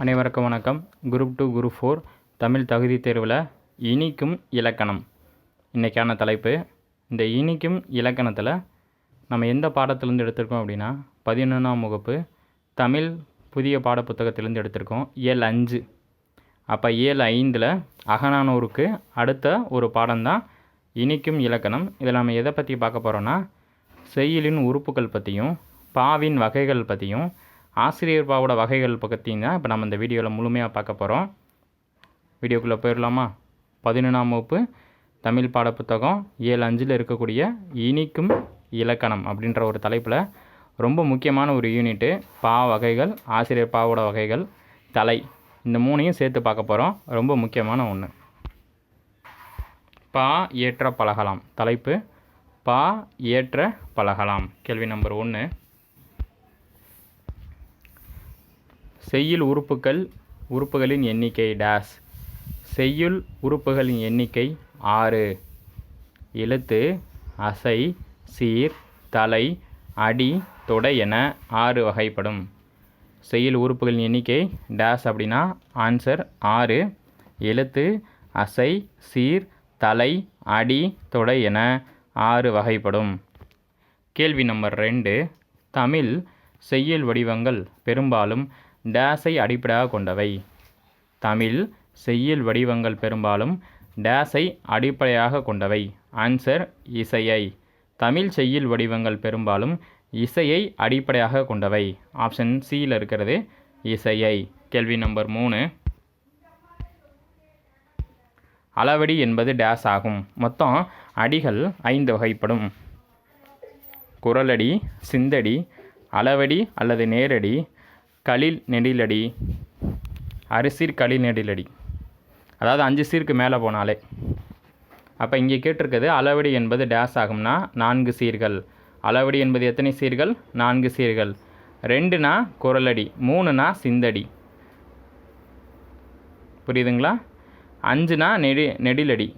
அனைவருக்கும் வணக்கம். Group two group four Tamil தகுதி தேர்வில் இனிக்கும் இலக்கணம். இன்றைக்கான தலைப்பு இந்த இனிக்கும் இலக்கணத்தில் நம்ம எந்த பாடத்திலேருந்து எடுத்திருக்கோம் அப்படின்னா பதினொன்றாம் வகுப்பு தமிழ் புதிய பாடப்புத்தகத்திலேருந்து எடுத்திருக்கோம். ஏழு அஞ்சு. அப்போ ஏழு ஐந்தில் அகநானூருக்கு அடுத்த ஒரு பாடம்தான் இனிக்கும் இலக்கணம். இதில் நம்ம எதை பற்றி பார்க்க போகிறோன்னா செய்யுளின் உறுப்புகள் பற்றியும் பாவின் வகைகள் பற்றியும் ஆசிரியர் பாவோட வகைகள் பக்கத்தையும் தான் இப்போ நம்ம இந்த வீடியோவில் முழுமையாக பார்க்க போகிறோம் வீடியோக்குள்ளே போயிடலாமா பதினொன்றாம் வகுப்பு தமிழ் பாடப்புத்தகம் ஏழு அஞ்சில் இருக்கக்கூடிய இனிக்கும் இலக்கணம் அப்படின்ற ஒரு தலைப்பில் ரொம்ப முக்கியமான ஒரு யூனிட்டு பா வகைகள் ஆசிரியர் பாவோட வகைகள் தலை இந்த மூணையும் சேர்த்து பார்க்க போகிறோம் ரொம்ப முக்கியமான ஒன்று பா ஏற்ற பழகலாம். தலைப்பு பா ஏற்ற பழகலாம். கேள்வி நம்பர் ஒன்று செய்யுள் உறுப்புகள் உறுப்புகளின் எண்ணிக்கை டேஸ் செய்யுள் உறுப்புகளின் எண்ணிக்கை ஆறு. எழுத்து அசை சீர் தலை அடி தொடை என ஆறு வகைப்படும். செய்யுள் உறுப்புகளின் எண்ணிக்கை டேஸ் அப்படின்னா ஆன்சர் ஆறு. எழுத்து அசை சீர் தலை அடி தொடை என ஆறு வகைப்படும். கேள்வி நம்பர் ரெண்டு. தமிழ் செய்யுள் வடிவங்கள் பெரும்பாலும் டேஸை அடிப்படையாக கொண்டவை. தமிழ் செய்யுள் வடிவங்கள் பெரும்பாலும் டேஸை அடிப்படையாக கொண்டவை. ஆன்சர் இசையை. தமிழ் செய்யுள் வடிவங்கள் பெரும்பாலும் இசையை அடிப்படையாக கொண்டவை. ஆப்ஷன் சியில் இருக்கிறது இசையை. கேள்வி நம்பர் மூணு. அளவடி என்பது டேஸ் ஆகும். மொத்தம் அடிகள் ஐந்து வகைப்படும். குரலடி சிந்தடி அளவடி அல்லது நேரடி களில் நெடிலடி. அரிசீர் களில் நெடிலடி. அதாவது அஞ்சு சீருக்கு மேலே போனாலே. அப்போ இங்கே கேட்டிருக்குது அளவடி என்பது டேஸ் ஆகும்னா நான்கு சீர்கள். அளவடி என்பது எத்தனை சீர்கள்? நான்கு சீர்கள். ரெண்டுனா குரலடி மூணுனா சிந்தடி. புரியுதுங்களா? அஞ்சுனா நெடி நெடிலடி.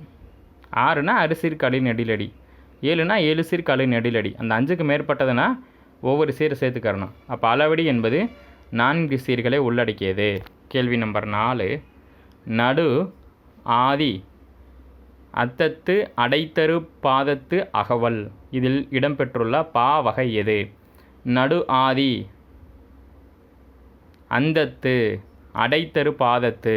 ஆறுனா அரிசீர் களி நெடிலடி. ஏழுனா ஏழு சீர் களி நெடிலடி. அந்த அஞ்சுக்கு மேற்பட்டதுன்னா ஒவ்வொரு சீர் சேர்த்துக்கறணும். அப்போ அளவடி என்பது நான்கு சீர்களை உள்ளடக்கியது. கேள்வி நம்பர் நாலு. நடு ஆதி அத்தத்து அடைத்தரு பாதத்து அகவல். இதில் இடம்பெற்றுள்ள பா வகை எது? நடு ஆதி அந்தத்து அடைத்தரு பாதத்து.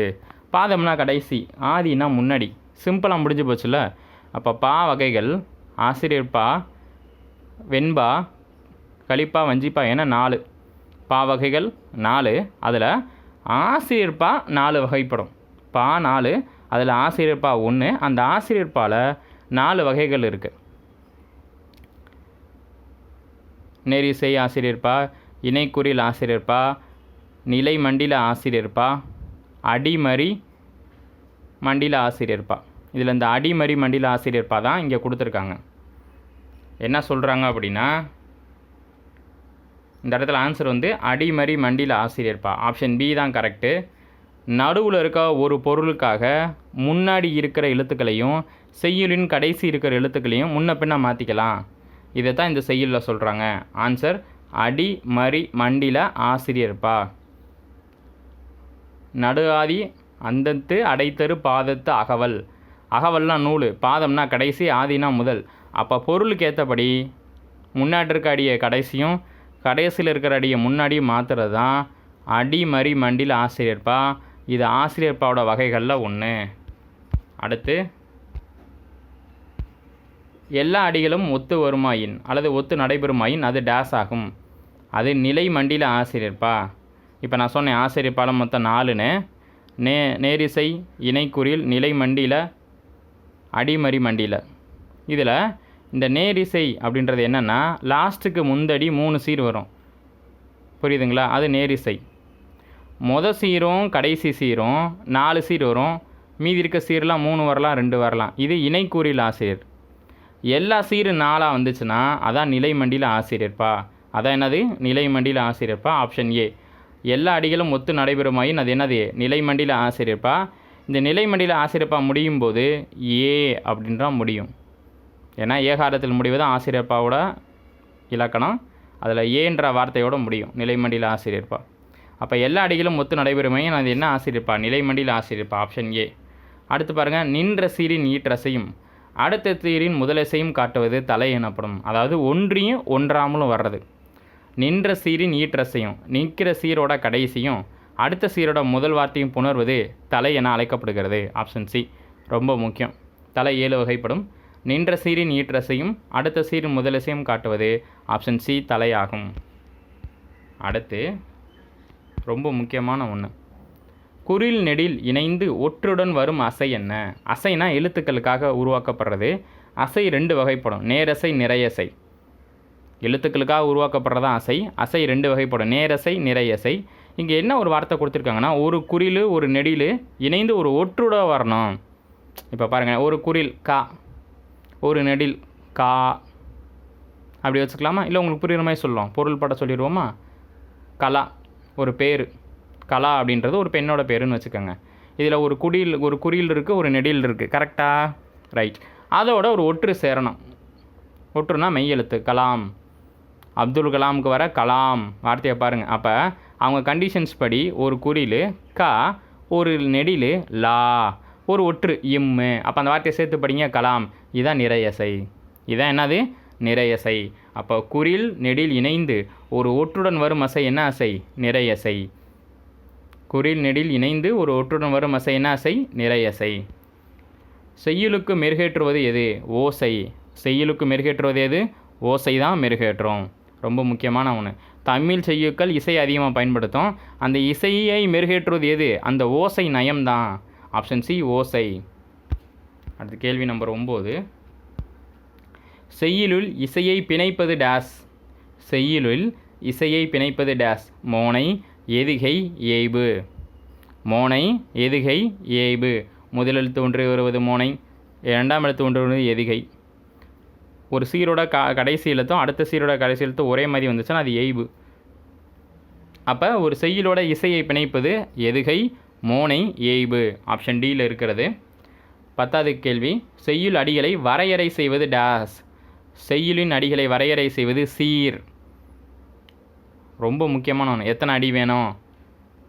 பாதம்னா கடைசி ஆதினா முன்னாடி. சிம்பிளாக முடிஞ்சு போச்சுல அப்போ பா வகைகள் ஆசிரியர் பா வெண்பா கலிப்பா வஞ்சிப்பா என நாலு. பா வகைகள் நாலு அதில் ஆசிரியர்பா நாலு வகைப்படும். பா நாலு அதில் ஆசிரியர்பா ஒன்று அந்த ஆசிரியர்பாவில் நாலு வகைகள் இருக்குது நெரிசை ஆசிரியர்ப்பா இணைக்குறில் ஆசிரியர்ப்பா நிலை மண்டில ஆசிரியர்ப்பா அடிமறி மண்டில ஆசிரியர்ப்பா இதில் இந்த அடிமறி மண்டில ஆசிரியர்பா தான் இங்கே கொடுத்துருக்காங்க. என்ன சொல்கிறாங்க அப்படின்னா இந்த இடத்துல ஆன்சர் வந்து அடிமறி மண்டியில் ஆசிரியர்ப்பா ஆப்ஷன் பி தான் கரெக்டு நடுவில் இருக்க ஒரு பொருளுக்காக முன்னாடி இருக்கிற எழுத்துக்களையும் செய்யுளின் கடைசி இருக்கிற எழுத்துக்களையும் முன்ன பின்ன மாற்றிக்கலாம் இதை தான் இந்த செய்யுளில் சொல்கிறாங்க ஆன்சர் அடி மறி மண்டியில் ஆசிரியர்ப்பா நடு ஆதி அந்தத்து அடைத்தரு பாதத்து அகவல். அகவல்னா நூல் பாதம்னா கடைசி ஆதினா முதல். அப்போ பொருளுக்கு ஏற்றபடி முன்னாடி இருக்க கடைசியும் கடைசியில் இருக்கிற அடியை முன்னாடி மாற்றுறது தான் அடிமறி மண்டில் ஆசிரியர்ப்பா. இது ஆசிரியர்ப்பாவோட வகைகளில் ஒன்று அடுத்து எல்லா அடிகளும் ஒத்து வருமாயின் அல்லது ஒத்து நடைபெறுமாயின் அது டேஸ் ஆகும். அது நிலை மண்டில ஆசிரியர்ப்பா. இப்போ நான் சொன்னேன் ஆசிரியர்ப்பால மொத்தம் நாலுன்னு. நே நேரிசை இணைக்குறில் நிலை மண்டில அடிமறி மண்டியில். இதில் இந்த நேரிசை அப்படின்றது என்னென்னா லாஸ்ட்டுக்கு முந்தடி மூணு சீர் வரும். புரியுதுங்களா? அது நேரிசை மொத சீரும் கடைசி சீரும் நாலு சீர் வரும். மீதி இருக்க சீரெலாம் மூணு வரலாம் ரெண்டு வரலாம். இது இணைக்கூறில் ஆசிரியர். எல்லா சீரு நாளாக வந்துச்சுன்னா அதான் நிலைமண்டியில் ஆசிரியர்ப்பா. அதான் என்னது? நிலைமண்டியில் ஆசிரியர்ப்பா ஆப்ஷன் ஏ. எல்லா அடிகளும் ஒத்து நடைபெறுமாயின் அது என்னது? நிலைமண்டியில் ஆசிரியர்ப்பா. இந்த நிலைமண்டியில் ஆசிரியப்பா முடியும் போது ஏ அப்படின்றா முடியும். ஏன்னா ஏகாரத்தில் முடிவது ஆசிரியர்ப்பாவோட இலக்கணம். அதில் ஏன்ற வார்த்தையோட முடியும். நிலைமண்டியில் ஆசிரியர்ப்பா. அப்போ எல்லா அடிகளும் ஒத்து நடைபெறுமையும் அது என்ன ஆசிரியப்பா நிலைமண்டியில் ஆசிரியப்பா ஆப்ஷன் ஏ. அடுத்து பாருங்கள் நின்ற சீரின் ஈற்றசையும் அடுத்த சீரின் முதலசையும் காட்டுவது தலை எனப்படும். அதாவது ஒன்றியும் ஒன்றாமலும் வர்றது. நின்ற சீரின் ஈற்றசையும் நிற்கிற சீரோட கடைசியும் அடுத்த சீரோட முதல் வார்த்தையும் புணர்வது தலை என அழைக்கப்படுகிறது. Option C. ரொம்ப முக்கியம். தலை ஏழு வகைப்படும். நின்ற சீரின் ஈற்றசையும் அடுத்த சீரின் முதலசையும் காட்டுவது ஆப்ஷன் சி தலையாகும். அடுத்து ரொம்ப முக்கியமான ஒன்று குறில் நெடில் இணைந்து ஒற்றுடன் வரும் அசை என்ன? அசைனா எழுத்துக்களுக்காக உருவாக்கப்படுறது. அசை ரெண்டு வகைப்படும். நேரசை நிறையசை. எழுத்துக்களுக்காக உருவாக்கப்படுறதா அசை? அசை ரெண்டு வகைப்படும். நேரசை நிறையசை. இங்கே என்ன ஒரு வார்த்தை கொடுத்துருக்காங்கன்னா ஒரு குறில் ஒரு நெடில் இணைந்து ஒரு ஒற்றுட வரணும். இப்போ பாருங்கள் ஒரு குறில் கா. ஒரு நெடில் கா அப்படி வச்சுக்கலாமா? இல்லை உங்களுக்கு புரிகிற மாதிரி சொல்லலாம் பொருள் பட சொல்லிடுவோமா? கலா ஒரு பேர். கலா அப்படின்றது ஒரு பெண்ணோட பேருன்னு வச்சுக்கோங்க. இதில் ஒரு குடியில் ஒரு குறியில் இருக்குது ஒரு நெடில் இருக்குது கரெக்டாக ரைட் அதோட ஒரு ஒற்று சேரணும். ஒற்றுனா மெய்யெழுத்து கலாம். அப்துல் கலாமுக்கு வர கலாம். வார்த்தையை பாருங்கள் அப்போ அவங்க கண்டிஷன்ஸ் படி ஒரு குறியில் கா ஒரு நெடில் லா. ஒரு ஒற்று இம்மு. அப்போ அந்த வார்த்தையை சேர்த்து படிங்க கலாம். இதுதான் நிறையசை இதான் என்னது? நிறையசை அப்போ குறில் நெடில் இணைந்து ஒரு ஒற்றுடன் வரும் அசை என்ன அசை? நிறையசை குறில் நெடில் இணைந்து ஒரு ஒற்றுடன் வரும் அசை என்ன அசை? நிறையசை செய்யுளுக்கு மெருகேற்றுவது எது? ஓசை. செய்யுளுக்கு மெருகேற்றுவது எது? ஓசை தான் மெருகேற்றும். ரொம்ப முக்கியமான ஒன்று தமிழ் செய்யுக்கள் இசை அதிகமாக பயன்படுத்தும். அந்த இசையை மெருகேற்றுவது எது? அந்த ஓசை நயம்தான். ஆப்ஷன் சி ஓசை அடுத்த கேள்வி நம்பர் ஒம்பது. செய்யுளுள் இசையை பிணைப்பது டேஸ். செய்யுளுள் இசையை பிணைப்பது டேஸ். மோனை எதுகை ஏய்பு. மோனை எதுகை ஏய்பு. முதலெழுத்து ஒன்று வருவது மோனை இரண்டாம் எழுத்து ஒன்று வருவது எதுகை. ஒரு சீரோட க கடைசி எழுத்தும் அடுத்த சீரோட கடைசி எழுத்தும் ஒரே மாதிரி வந்துச்சுன்னா அது எய்பு அப்போ ஒரு செய்யுளோட இசையை பிணைப்பது எதுகை மோனை ஏய்பு. ஆப்ஷன் டியில் இருக்கிறது. பத்தாவது கேள்வி. செய்யுள் அடிகளை வரையறை செய்வது டேஸ். செய்யுளின் அடிகளை வரையறை செய்வது சீர். ரொம்ப முக்கியமான ஒன்று எத்தனை அடி வேணும்?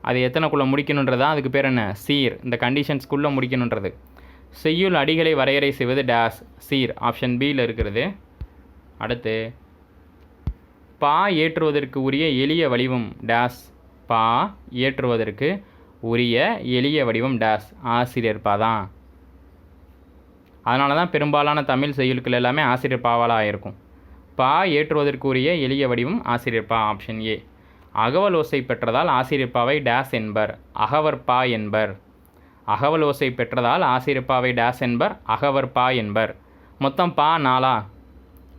அது எத்தனைக்குள்ளே முடிக்கணுன்றதா அதுக்கு பேர் என்ன? சீர். இந்த கண்டிஷன்ஸ்குள்ளே முடிக்கணுன்றது செய்யுள் அடிகளை வரையறை செய்வது டேஸ். சீர். ஆப்ஷன் பியில் இருக்கிறது. அடுத்து பா ஏற்றுவதற்கு உரிய எளிய வடிவம் டேஸ். பா ஏற்றுவதற்கு உரிய எளிய வடிவம் டேஸ் ஆசிரியர் பா தான் அதனால தான் பெரும்பாலான தமிழ் செய்யுள்கள் எல்லாமே ஆசிரியர் பாவாலாக இருக்கும். பா ஏற்றுவதற்குரிய எளிய வடிவம் ஆசிரியர் பா ஆப்ஷன் ஏ. அகவல் ஓசை பெற்றதால் ஆசிரியர் பாவை டேஸ் என்பர் அகவர் பா என்பர். அகவல் ஓசை பெற்றதால் ஆசிரியர் பாவை டேஸ் என்பர் அகவர் பா என்பர். மொத்தம் பா நாலா?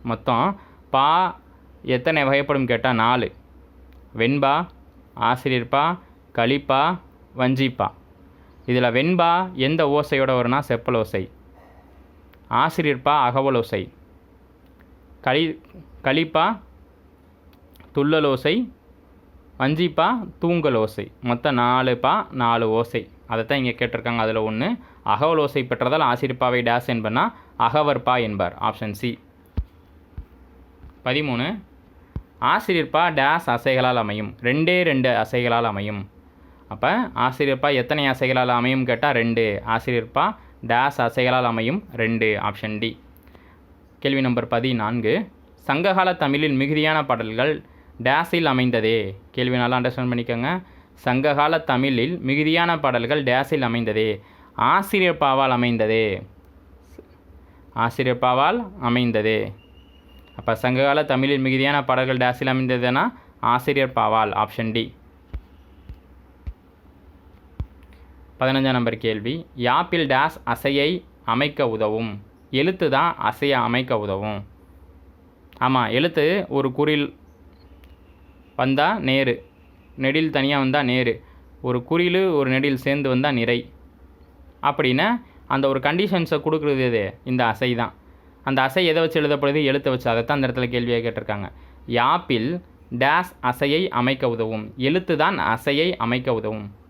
மொத்தம் பா எத்தனை வகைப்படும் கேட்டால் நாலு. வெண்பா ஆசிரியர்பா களிப்பா வஞ்சிப்பா. இதில் வெண்பா எந்த ஓசையோட வரும்னா செப்பல் ஓசை. ஆசிரியர்பா அகவல் ஓசை. களி களிப்பா துள்ளல் ஓசை. வஞ்சிப்பா தூங்கல் ஓசை. மொத்தம் நாலு பா நாலு ஓசை. அதைத்தான் இங்கே கேட்டிருக்காங்க. அதில் ஒன்று அகவல் ஓசை பெற்றதால் ஆசிரியப்பாவை டேஸ் என்பனா அகவர்பா என்பார். Option C. பதிமூணு ஆசிரியர்பா டேஸ் அசைகளால் அமையும். ரெண்டே ரெண்டு அசைகளால் அமையும். அப்போ ஆசிரியர்பா எத்தனை அசைகளால் அமையும் கேட்டால் ரெண்டு. ஆசிரியர்பா டேஸ் அசைகளால் அமையும் ரெண்டு ஆப்ஷன் டி கேள்வி நம்பர் பதினான்கு. சங்ககால தமிழில் மிகுதியான பாடல்கள் டேஸில் அமைந்ததே. கேள்வி நல்லா அண்டர்ஸ்டாண்ட் பண்ணிக்கோங்க. சங்ககால தமிழில் மிகுதியான பாடல்கள் டேஸில் அமைந்ததே. ஆசிரியப்பாவால் அமைந்ததே. ஆசிரியப்பாவால் அமைந்ததே. அப்போ சங்ககால தமிழில் மிகுதியான பாடல்கள் டேஸில் அமைந்ததுன்னா ஆசிரியர் பாவால் ஆப்ஷன் டி பதினஞ்சாம் நம்பர் கேள்வி. யாப்பிள் டேஸ் அசையை அமைக்க உதவும். எழுத்து தான் அசையை அமைக்க உதவும். ஆமாம் எழுத்து ஒரு குறில் வந்தால் நேரு. நெடில் தனியாக வந்தால் நேரு. ஒரு குறில் ஒரு நெடில் சேர்ந்து வந்தால் நிறை. அப்படின்னா அந்த ஒரு கண்டிஷன்ஸை கொடுக்குறது எது? இந்த அசை தான். அந்த அசை எதை வச்சு எழுதப்படுது? எழுத்தை வச்சு. அதை தான் அந்த இடத்துல கேள்வியாக கேட்டிருக்காங்க. யாப்பில் டேஸ் அசையை அமைக்க உதவும். எழுத்து தான் அசையை அமைக்க உதவும்.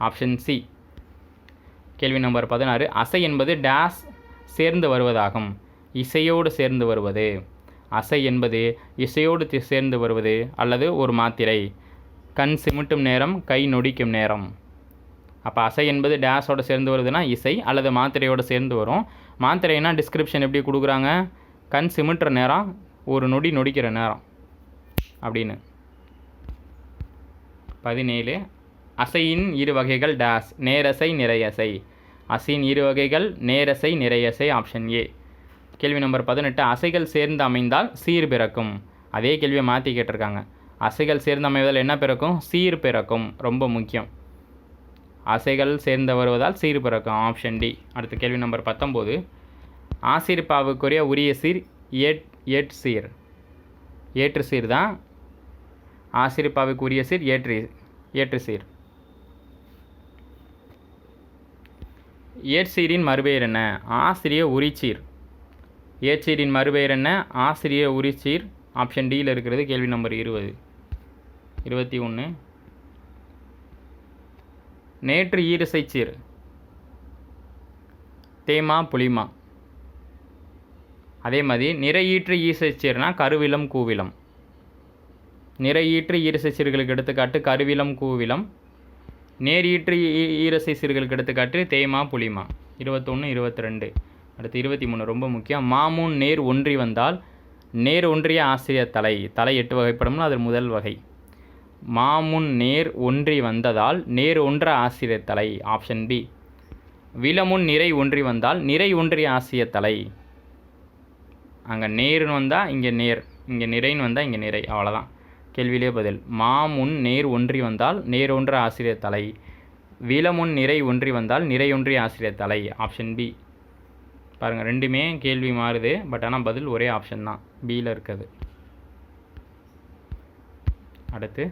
Option C. கேள்வி நம்பர் பதினாறு. அசை என்பது டேஸ் சேர்ந்து வருவதாகும். இசையோடு சேர்ந்து வருவது. அசை என்பது இசையோடு தி- சேர்ந்து வருவது அல்லது ஒரு மாத்திரை. கண் சிமிட்டும் நேரம் கை நொடிக்கும் நேரம். அப்போ அசை என்பது டேஸோட சேர்ந்து வருதுன்னா இசை அல்லது மாத்திரையோடு சேர்ந்து வரும். மாத்திரைனா டிஸ்கிரிப்ஷன் எப்படி கொடுக்குறாங்க? கண் சிமிட்டுற நேரம் ஒரு நொடி நொடிக்கிற நேரம். அப்படின்னு. பதினேழு. அசையின் இரு வகைகள் டேஸ் நேரசை நிறையசை. அசையின் இரு வகைகள் நேரசை நிறையசை ஆப்ஷன் ஏ கேள்வி நம்பர் பதினெட்டு அசைகள் சேர்ந்து அமைந்தால் சீர் பிறக்கும். அதே கேள்வியை மாற்றி கேட்டிருக்காங்க. அசைகள் சேர்ந்து அமைவதால் என்ன பிறக்கும்? சீர் பிறக்கும். ரொம்ப முக்கியம். அசைகள் சேர்ந்து வருவதால் சீர் பிறக்கும். ஆப்ஷன் டி அடுத்த கேள்வி நம்பர் பத்தொம்போது ஆசிரிப்பாவுக்குரிய உரிய சீர் ஏட் ஏட் சீர். ஏற்று சீர் தான் ஆசிரிப்பாவுக்கு உரிய சீர் ஏற்று ஏற்று சீர். ஏற்சீரின் மறுபெயர் என்ன? ஆசிரிய உரிச்சீர். ஏற்சீரின் மறுபெயர் என்ன? ஆசிரிய உரிச்சீர். ஆப்ஷன் டியில் இருக்கிறது கேள்வி நம்பர் இருபது. இருபத்தி ஒன்று நேற்று ஈரிசைச்சீர் தேமா புளிமா. அதே மாதிரி நிறையீற்று ஈசைச்சீர்னா கருவிலம் கூவிலம் நிறையீற்று ஈரசை சீர்களுக்கு எடுத்துக்காட்டு கருவிலம் கூவிலம் நேரீற்று ஈ- ஈரசை சிறுகளுக்கு எடுத்துக்காட்டு தேமா புளிமா இருபத்தொன்று இருபத்தி ரெண்டு அடுத்து இருபத்தி மூணு ரொம்ப முக்கியம். மாமூன் நேர் ஒன்றி வந்தால் நேர் ஒன்றிய ஆசிரியர் தலை. தலை எட்டு வகைப்படும்னா அது முதல் வகை. மாமுன் நேர் ஒன்றி வந்ததால் நேர் ஒன்ற ஆசிரியர் தலை ஆப்ஷன் பி. விலமுன் நிறை ஒன்றி வந்தால் நிறை ஒன்றிய ஆசிரியர் தலை. அங்கே நேர்னு வந்தால் இங்கே நேர் இங்கே நிறைன்னு வந்தால் இங்கே நிறை. அவ்வளோதான் கேள்வியிலே பதில். மாமுன் நேர் ஒன்றி வந்தால் நேர் ஒன்ற ஆசிரியர் தலை. விலமுன் நிறை ஒன்றி வந்தால் நிறை ஒன்றிய ஆசிரியர் தலை. ஆப்ஷன் பி பாருங்கள் ரெண்டுமே கேள்வி மாறுது பட் ஆனால் பதில் ஒரே ஆப்ஷன் தான். பியில் இருக்குது. அடுத்து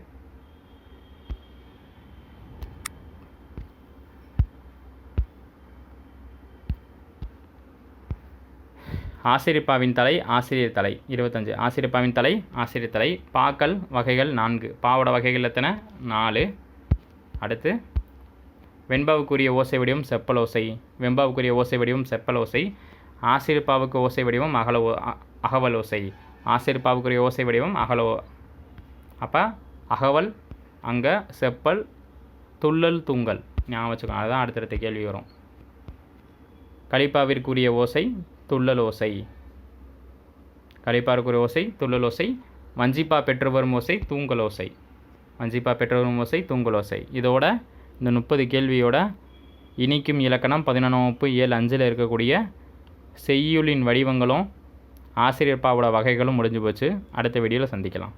ஆசிரியப்பாவின் தலை ஆசிரியர் தலை. இருபத்தஞ்சு. ஆசிரியப்பாவின் தலை ஆசிரியர் தலை. பாக்கள் வகைகள் நான்கு. பாவோட வகைகள் எத்தனை? நாலு. அடுத்து வெண்பாவுக்குரிய ஓசை வடிவம் செப்பல் ஓசை. வெண்பாவுக்குரிய ஓசை வடிவம் செப்பல் ஓசை. ஆசிரியப்பாவுக்கு ஓசை வடிவம் அகல ஓ அ- அகவல் ஓசை. ஆசிரியப்பாவுக்குரிய ஓசை வடிவம் அகல அப்போ அகவல் அங்கே செப்பல் துள்ளல் தூங்கல். ஞாபகம் வச்சுக்கோங்க அதுதான் அடுத்தடுத்த கேள்வி வரும். கலிப்பாவிற்குரிய ஓசை துள்ளல் ஓசை ஓசை துள்ளல் ஓசை வஞ்சிப்பா பெற்று வரும் ஓசை தூங்கல் ஓசை வஞ்சிப்பா பெற்று வரும் ஓசை தூங்கல் ஓசை இதோட இந்த முப்பது கேள்வியோட இனிக்கும் இலக்கணம் பதினொன்றாம் வகுப்பு ஏழு அஞ்சில் இருக்கக்கூடிய செய்யுளின் வடிவங்களும் ஆசிரியர் பாவோட வகைகளும் முடிஞ்சு போச்சு. அடுத்த வீடியோவில் சந்திக்கலாம்.